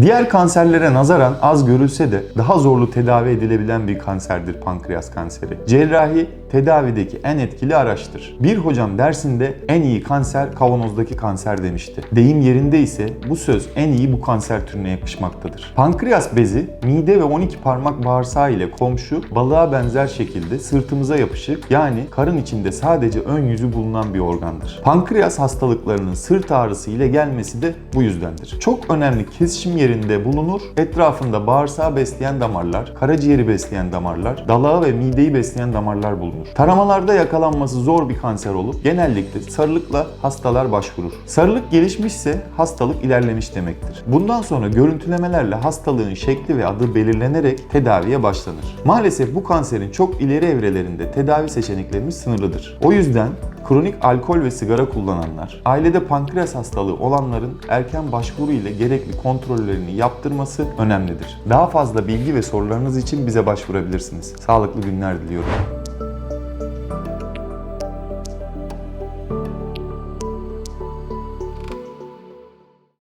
Diğer kanserlere nazaran az görülse de daha zorlu tedavi edilebilen bir kanserdir pankreas kanseri. Cerrahi tedavideki en etkili araçtır. Bir hocam dersinde en iyi kanser kavanozdaki kanser demişti. Deyim yerinde ise bu söz en iyi bu kanser türüne yakışmaktadır. Pankreas bezi mide ve 12 parmak bağırsağı ile komşu balığa benzer şekilde sırtımıza yapışık yani karın içinde sadece ön yüzü bulunan bir organdır. Pankreas hastalıklarının sırt ağrısı ile gelmesi de bu yüzdendir. Çok önemli kesişim yerinde bulunur. Etrafında bağırsağı besleyen damarlar, karaciğeri besleyen damarlar, dalağı ve mideyi besleyen damarlar bulunur. Taramalarda yakalanması zor bir kanser olup genellikle sarılıkla hastalar başvurur. Sarılık gelişmişse hastalık ilerlemiş demektir. Bundan sonra görüntülemelerle hastalığın şekli ve adı belirlenerek tedaviye başlanır. Maalesef bu kanserin çok ileri evrelerinde tedavi seçeneklerimiz sınırlıdır. O yüzden kronik alkol ve sigara kullananlar, ailede pankreas hastalığı olanların erken başvuru ile gerekli kontrollerini yaptırması önemlidir. Daha fazla bilgi ve sorularınız için bize başvurabilirsiniz. Sağlıklı günler diliyorum.